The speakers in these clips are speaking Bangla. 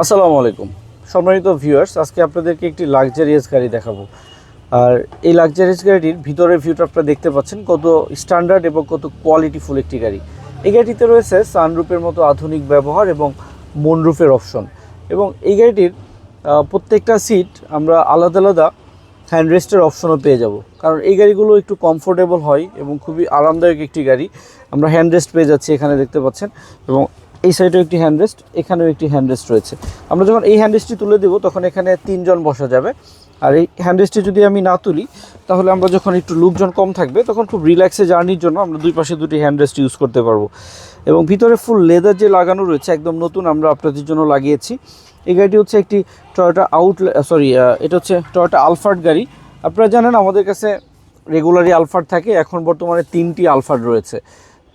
আসসালামু আলাইকুম। সম্মানিত ভিউয়ার্স আজকে আপনাদেরকে একটি লাক্সারিয়াস গাড়ি দেখাবো। আর এই লাক্সারিয়াস গাড়িটির ভিতরের ভিউটা আপনারা দেখতে পাচ্ছেন, কত স্ট্যান্ডার্ড এবং কত কোয়ালিটিফুল একটি গাড়ি। এই গাড়িটিতে রয়েছে সানরুফের মতো আধুনিক ব্যবহার এবং মনরুফের অপশন এবং এই গাড়িটির প্রত্যেকটা সিট আমরা আলাদা আলাদা হ্যান্ডরেস্টের অপশনও পেয়ে যাব। কারণ এই গাড়িগুলো একটু কমফোর্টেবল হয় এবং খুবই আরামদায়ক একটি গাড়ি। আমরা হ্যান্ডরেস্ট পেয়ে যাচ্ছি এখানে দেখতে পাচ্ছেন। এবং এই সাইডেও একটি হ্যান্ডরেস্ট এখানেও একটি হ্যান্ডরেস্ট রয়েছে। আমরা যখন এই হ্যান্ডরেস্টটি তুলে দেবো, তখন এখানে তিনজন বসা যাবে। আর এই হ্যান্ডরেস্টটি যদি আমি না তুলি, তাহলে আমরা যখন একটু লোকজন কম থাকবে, তখন খুব রিল্যাক্সে জার্নির জন্য আমরা দুই পাশে দুটি হ্যান্ডরেস্ট ইউজ করতে পারব। এবং ভিতরে ফুল লেদার যে লাগানো রয়েছে, একদম নতুন আমরা আপনাদের জন্য লাগিয়েছি। এই গাড়িটি হচ্ছে একটি টয়োটা আউট সরি এটা হচ্ছে টয়োটা আলফার্ড গাড়ি। আপনারা জানেন আমাদের কাছে রেগুলারই আলফার্ড থাকে, এখন বর্তমানে তিনটি আলফার্ড রয়েছে।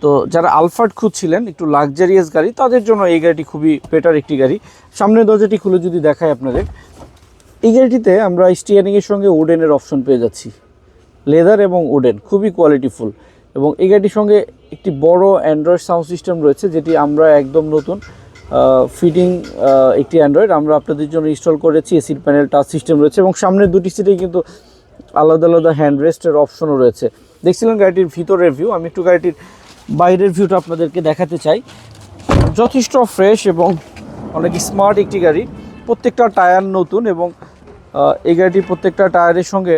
তো যারা আলফার্ড খুঁজছিলেন, একটু লাক্সারিয়াস গাড়ি, তাদের জন্য এই গাড়িটি খুবই বেটার একটি গাড়ি। সামনের দরজাটি খুলে যদি দেখায় আপনাদের, এই গাড়িটিতে আমরা স্টিয়ারিংয়ের সঙ্গে উডেনের অপশন পেয়ে যাচ্ছি। লেদার এবং উডেন খুবই কোয়ালিটিফুল এবং এই গাড়িটির সঙ্গে একটি বড় অ্যান্ড্রয়েড সাউন্ড সিস্টেম রয়েছে, যেটি আমরা একদম নতুন ফিটিং একটি অ্যান্ড্রয়েড আমরা আপনাদের জন্য ইনস্টল করেছি এসির প্যানেল টাচ সিস্টেম রয়েছে এবং সামনের দুটি সিটেই কিন্তু আলাদা আলাদা হ্যান্ড রেস্টের অপশনও রয়েছে। দেখছিলেন গাড়িটির ভিতরের ভিউ আমি একটু গাড়িটির বাইরের ভিউটা আপনাদেরকে দেখাতে চাই। যথেষ্ট ফ্রেশ এবং অনেক স্মার্ট একটি গাড়ি। প্রত্যেকটা টায়ার নতুন এবং এই গাড়িটির প্রত্যেকটা টায়ারের সঙ্গে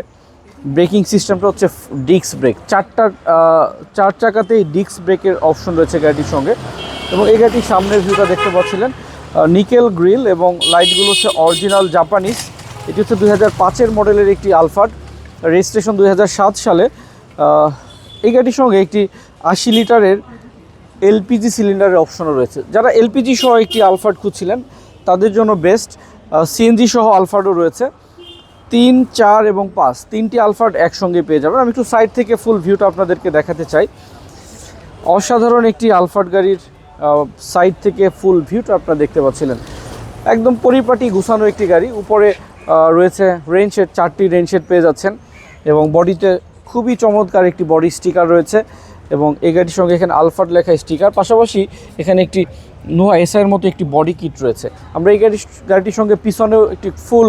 ব্রেকিং সিস্টেমটা হচ্ছে ডিস্ক ব্রেক চারটা চার চাকাতেই ডিস্ক ব্রেকের অপশন রয়েছে গাড়িটির সঙ্গে। এবং এই গাড়িটির সামনের ভিউটা দেখতে পাচ্ছিলেন নিকেল গ্রিল এবং লাইটগুলো হচ্ছে অরিজিনাল জাপানিজ এটি হচ্ছে দুই হাজার পাঁচের মডেলের একটি আলফার্ড রেজিস্ট্রেশন দুই হাজার সাত সালে। এই গাড়িটির সঙ্গে একটি আশি লিটারের এলপিজি সিলিন্ডারের অপশনও রয়েছে। যারা এলপিজি সহ একটি আলফার্ড খুঁজছিলেন, তাদের জন্য বেস্ট সিএনজি সহ আলফার্ডও রয়েছে। তিন, চার এবং পাঁচ, তিনটি আলফার্ড একসঙ্গে পেয়ে যাবেন। আমি একটু সাইড থেকে ফুল ভিউটা আপনাদেরকে দেখাতে চাই। অসাধারণ একটি আলফার্ড গাড়ির সাইড থেকে ফুল ভিউটা আপনারা দেখতে পাচ্ছিলেন। একদম পরিপাটি গুছানো একটি গাড়ি। উপরে রয়েছে শেড, চারটি শেড পেয়ে যাচ্ছেন এবং বডিতে খুবই চমৎকার একটি বডি স্টিকার রয়েছে। এবং এই গাড়ির সঙ্গে এখানে আলফার্ড লেখা স্টিকার। পাশাপাশি এখানে একটি নোয়া এসআইয়ের মতো একটি বডি কিট রয়েছে। আমরা এই গাড়ি গাড়িটির সঙ্গে পিছনেও একটি ফুল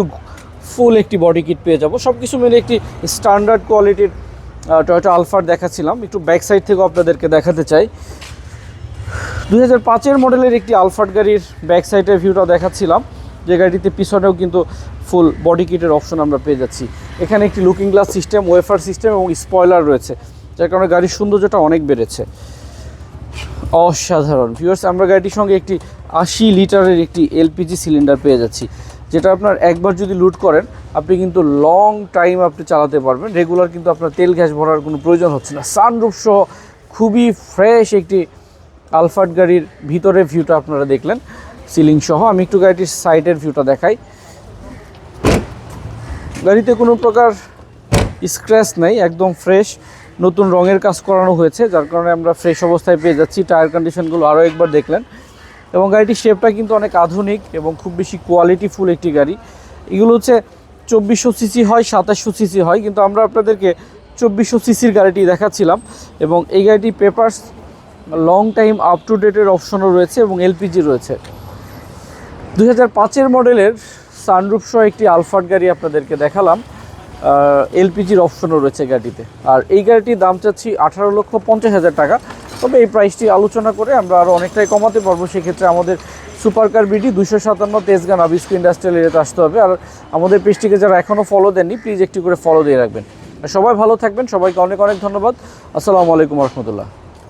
ফুল একটি বডি কিট পেয়ে যাব। সব কিছু মিলে একটি স্ট্যান্ডার্ড কোয়ালিটির টয়োটা আলফার দেখাচ্ছিলাম। একটু ব্যাক সাইড থেকেও আপনাদেরকে দেখাতে চাই। দু হাজার পাঁচের মডেলের একটি আলফার্ড গাড়ির ব্যাক সাইডের ভিউটা দেখাচ্ছিলাম। যে গাড়িতে পিছনেও কিন্তু ফুল বডি কিটের অপশন আমরা পেয়ে যাচ্ছি। এখানে একটি looking glass system wafer system এবং স্পয়লার রয়েছে। যার কারণে গাড়ির সৌন্দর্যটা অনেক বেড়েছে। অসাধারণ। ভিউয়ার্স আমরা গাড়িটির সঙ্গে একটি আশি লিটারের একটি এলপিজি সিলিন্ডার পেয়ে যাচ্ছি, যেটা আপনার একবার যদি লুট করেন, আপনি কিন্তু লং টাইম আপনি চালাতে পারবেন। রেগুলার কিন্তু আপনার তেল গ্যাস ভরার কোনো প্রয়োজন হচ্ছে না। সানরুফ সহ খুবই ফ্রেশ একটি আলফার্ড গাড়ির ভিতরের ভিউটা আপনারা দেখলেন। সিলিং সহ আমি একটু গাড়িটির সাইডের ভিউটা দেখাই। গাড়িতে কোনো প্রকার স্ক্র্যাচ নেই, একদম ফ্রেশ নতুন রঙের কাজ করানো হয়েছে, যার কারণে আমরা ফ্রেশ অবস্থায় পেয়ে যাচ্ছি। টায়ার কন্ডিশনগুলো আরও একবার দেখলেন। এবং গাড়িটির শেপটা কিন্তু অনেক আধুনিক এবং খুব বেশি কোয়ালিটিফুল একটি গাড়ি। এগুলো হচ্ছে চব্বিশশো সিসি হয়, সাতাশশো সিসি হয়, কিন্তু আমরা আপনাদেরকে চব্বিশশো সিসির গাড়িটি দেখাচ্ছিলাম। এবং এই গাড়িটির papers long time up to ডেটের অপশনও রয়েছে এবং এলপিজি রয়েছে। দু হাজার পাঁচের মডেলের সানরুফ সহ একটি আলফার্ড গাড়ি আপনাদেরকে দেখালাম। এলপিজির অপশনও রয়েছে গাড়িতে আর এই গাড়িটির দাম চাচ্ছি আঠারো লক্ষ পঞ্চাশ হাজার টাকা। তবে এই প্রাইসটি আলোচনা করে আমরা আরও অনেকটাই কমাতে পারব। সেক্ষেত্রে আমাদের সুপার কার বিডি দুশো সাতান্ন তেজগান আবিস্কু ইন্ডাস্ট্রিয়াল এরিয়াতে আসতে হবে। আর আমাদের পেজটিকে যারা এখনও ফলো দেননি প্লিজ একটি করে ফলো দিয়ে রাখবেন। সবাই ভালো থাকবেন। সবাইকে অনেক অনেক ধন্যবাদ। আসসালামু আলাইকুম রহমতুল্লাহ।